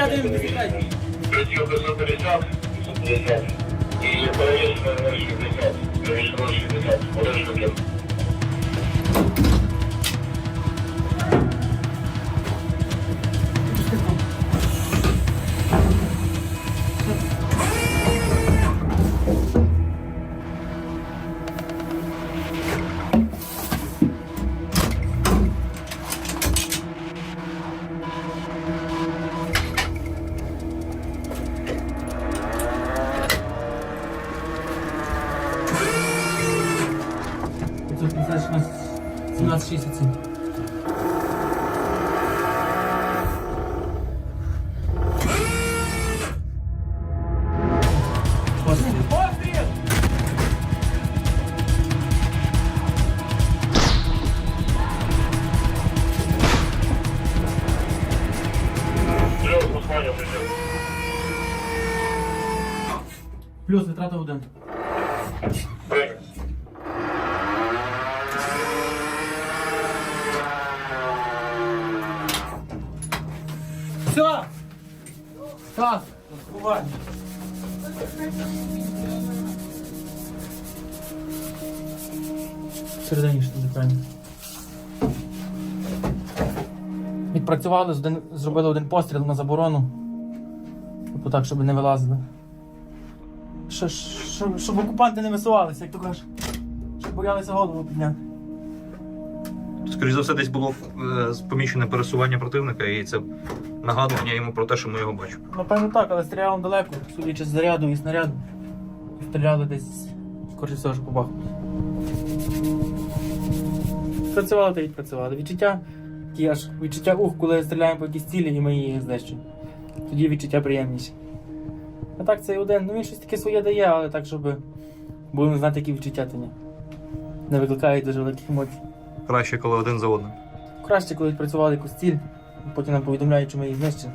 Olimpiada MVP. Brasil ganhou pelo Superchat, isso 16, 1767. Плюс витрата один. Всередині що запевне. Відпрацювали, один, зробили один постріл на заборону. Тобто так, щоб не вилазили. Що- Щоб, щоб окупанти не висувалися, як то кажеш. Щоб боялися голову підняти. Скоріше за все, десь було е, помічене пересування противника, і це нагадування йому про те, що ми його бачимо. Напевно так, але стріляли далеко, судячи з заряду і снаряду. Стріляли десь, скоріше всього, що по баху. Працювали та відпрацювали. Відчуття, ті аж відчуття ух, коли стріляємо по якійсь цілі і ми її знищуємо. Тоді відчуття приємніші. А так цей один, ну він щось таке своє дає, але так, щоб будемо знати, які відчуття то ні. Не викликає дуже великих емоцій. Краще, коли один за одним. Краще, коли відпрацювали якусь ціль, потім нам повідомляють, що ми її знищили.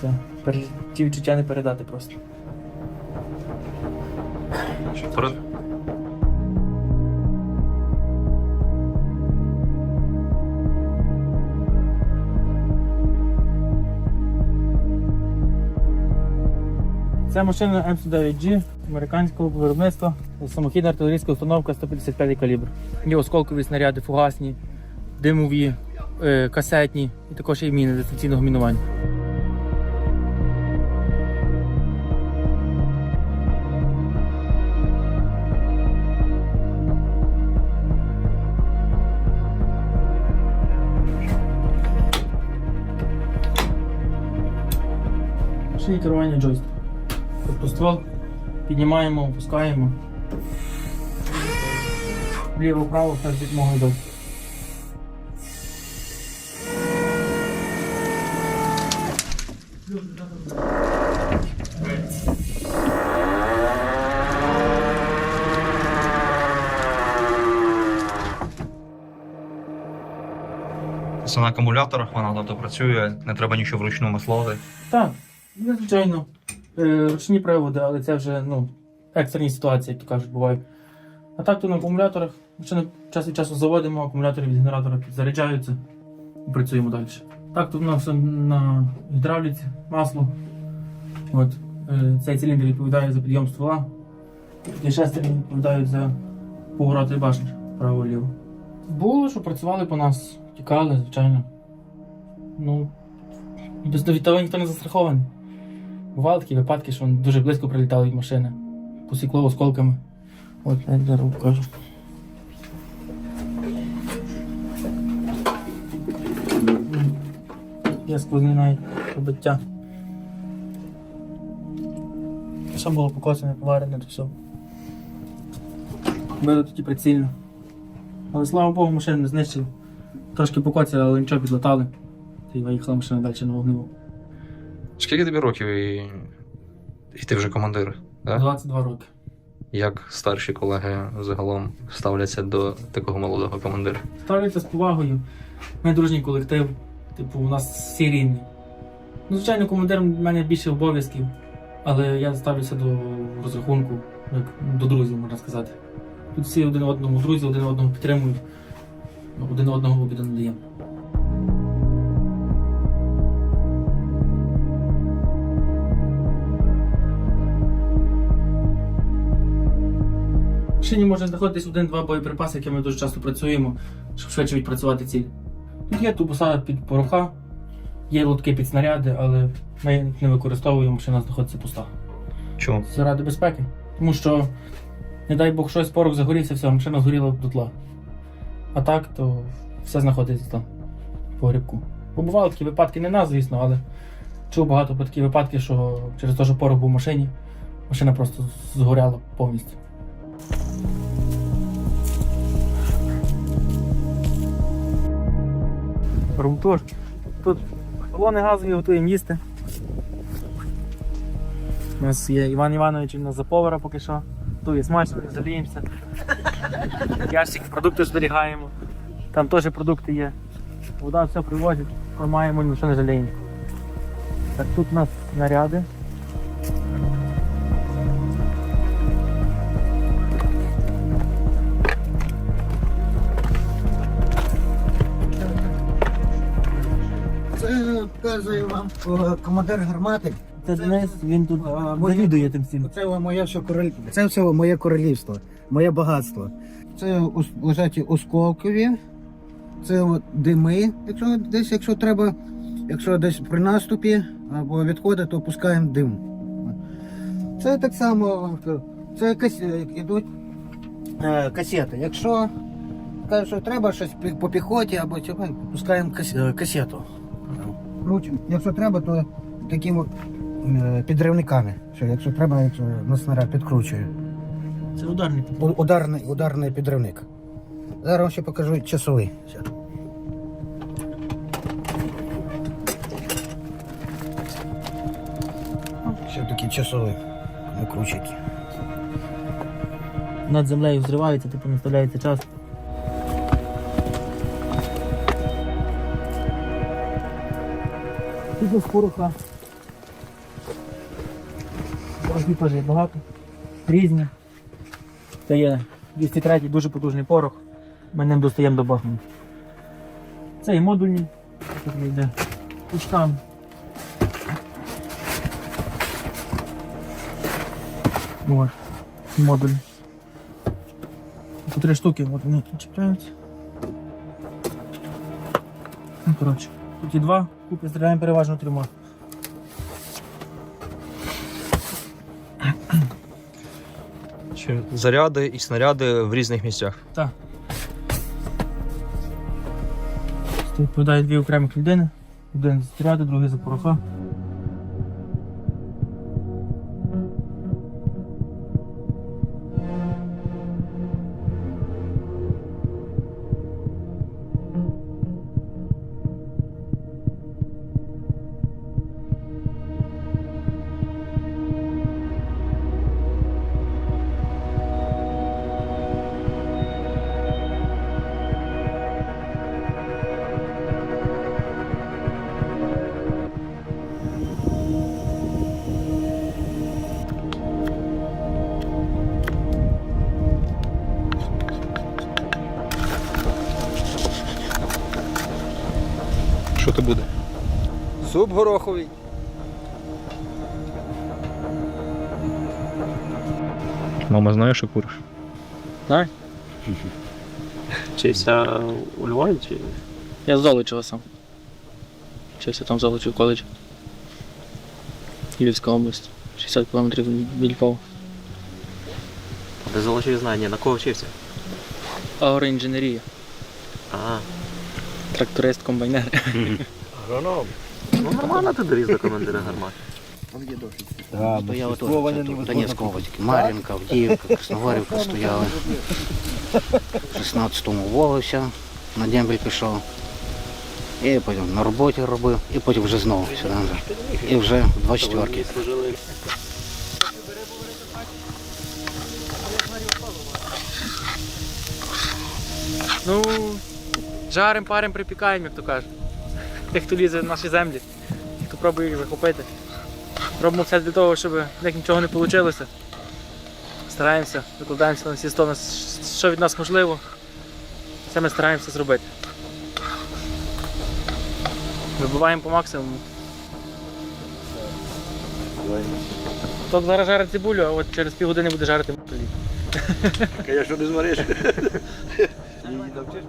Це ті відчуття не передати просто. Вперед. Це машина М109G американського виробництва, самохідна артилерійська установка 155 калібр. Є осколкові снаряди, фугасні, димові, е, касетні і також є міни дистанційного мінування. Ще керування джойстиком. Тобто ствол піднімаємо, опускаємо. Вліво-вправо все з допомогою до. Це на акумуляторах, вона тобто працює, не треба нічого вручну маслати. Так, ну, звичайно. Е, ручні приводи, але це вже ну, екстрені ситуації, як то кажуть, бувають. А так то на акумуляторах. Машину час від часу заводимо, акумулятори від генератора підзаряджаються і працюємо далі. Так, тут у нас на гідравліці, масло. От, е, цей циліндр відповідає за підйом ствола. Ті шестерні відповідають за повороти башні право-ліво. Було, що працювали по нас, тікали, звичайно. Ну, без того ніхто не застрахований. Бували такі випадки, що дуже близько прилітали від машини. Посікло осколками. От я зараз покажу. Є сквозні навіть побиття. Все було покосане, поварене, то все. Били тоді прицільно. Але слава Богу, машину не знищили. Трошки покоцали, але нічого підлатали. Та й виїхала машина далі на вогневу. Скільки тобі років і, і ти вже командир? Да? 22 роки. Як старші колеги загалом ставляться до такого молодого командира? Ставляться з повагою. Ми дружній колектив. Типу, у нас всі рівні. Ну, звичайно, командир в мене більше обов'язків, але я ставлюся до розрахунку, як до друзів, можна сказати. Тут всі один одному друзі, один одного підтримують, один одного обіду не даємо. Машині може знаходитись один-два боєприпаси, якими ми дуже часто працюємо, щоб швидше відпрацювати ціль. Тут є тубуса під пороха, є лотки під снаряди, але ми їх не використовуємо, машина знаходиться пуста. Чому? Заради безпеки. Тому що, не дай Бог, щось порох загорівся, все, машина згоріла до тла. А так, то все знаходиться там, по грибку. Бо бували такі випадки, не нас, звісно, але чув багато про такі випадки, що через те, що порох був в машині, машина просто згоряла повністю. Румтур. Тут балони газові готуємо їсти. У нас є Іван Іванович у нас за повара поки що. Готує смачно, заліємося. Ящик, продукти зберігаємо. Там теж продукти є. Вода все привозить, маємо, нічого не жаліємо. Так, тут у нас наряди. Це показує вам е, командир гармати. Це Денис, він тут А, моє- завідує тим всім. Це моє все королівство. Це все моє королівство, моє багатство. Це ос- лежать осколкові, це от дими. Якщо десь, якщо треба, якщо десь при наступі або відходи, то пускаємо дим. Це так само, це кас... ідуть е, касети. Якщо кажуть, що треба щось пі- по піхоті або чого, пускаємо кас... е, касету. Крутимо. Якщо треба, то таким от, е, підривниками. Що якщо треба, якщо на снаряд підкручує. Це ударник. У- Ударний, ударний підривник. Зараз вам ще покажу часовий. Такий часовий накручить. Над землею взривається, типу наставляється час. Тут з пороха. Порохів багато. Різні. Це є 203 дуже потужний порох. Ми ним достаємо до Бахмута. Це і модульні. Тут йде пучкам. От. Модуль. Три штуки, от вони чіпляються. Ну, коротше, тут і два, купи стріляємо переважно трьома. Чи заряди і снаряди в різних місцях. Так. Тут відповідає дві окремих людини. Один з снаряди, другий за пороха. Суп гороховий. Мама знає, що куриш? Вчився у Львові чи Я з Золочева сам. Вчився там в Золочі в коледжі. Львівська область. 60 кілометрів від Львова. де залишив знання, на кого вчився? Агроінженерія. А, Тракторист, комбайнер. агроном. Ну нормально ти доріс до командира гармати. Стояли тут, в Донецькому області. Мар'їнка, Авдіївка, Красногорівка стояли. В 16-му уволився, на дембель пішов. І потім на роботі робив, і потім вже знову сюди. назад. І вже в 24-ки. Ну, жарим, парим, припікаємо, як то кажуть. Тих, хто лізе в наші землі, хто пробує їх захопити. Робимо все для того, щоб в них нічого не вийшло. Стараємося, викладаємося на всі сто, що від нас можливо. Це ми стараємося зробити. Вибиваємо по максимуму. Хто зараз жарить цибулю, а от через півгодини буде жарити мотолі. Звісно, не звариш. Її навчиш?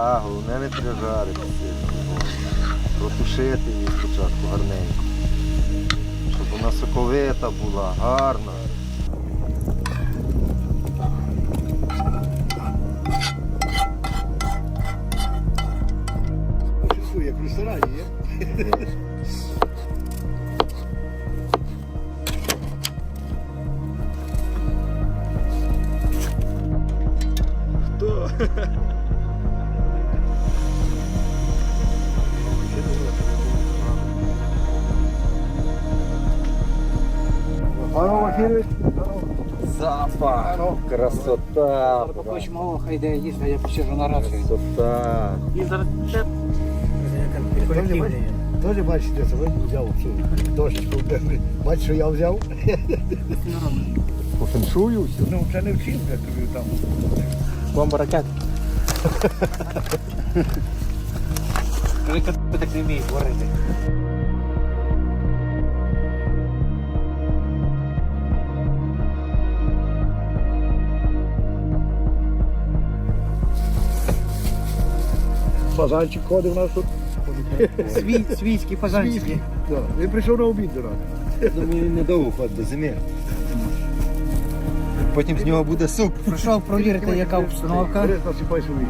А, головне не прижарити. Протушити її спочатку гарненько. Щоб вона соковита була, гарна. Запах. Красота. Хоч мало хай йде а я посижу на раці. Красота. І зараз Теж бачите, що ви взяв цю дощечку. Бачиш, що я взяв? По феншую все. Ну, це не вчив, я тобі там. бомба ракет. Ви так не вміють варити. Фазанчик ходив у нас тут. Свій, свійські фазанчики. Да. Він прийшов на обід до нас. Думаю, він недовго ходить до зими. Потім з нього буде суп. Прийшов провірити, яка обстановка. Насипай собі.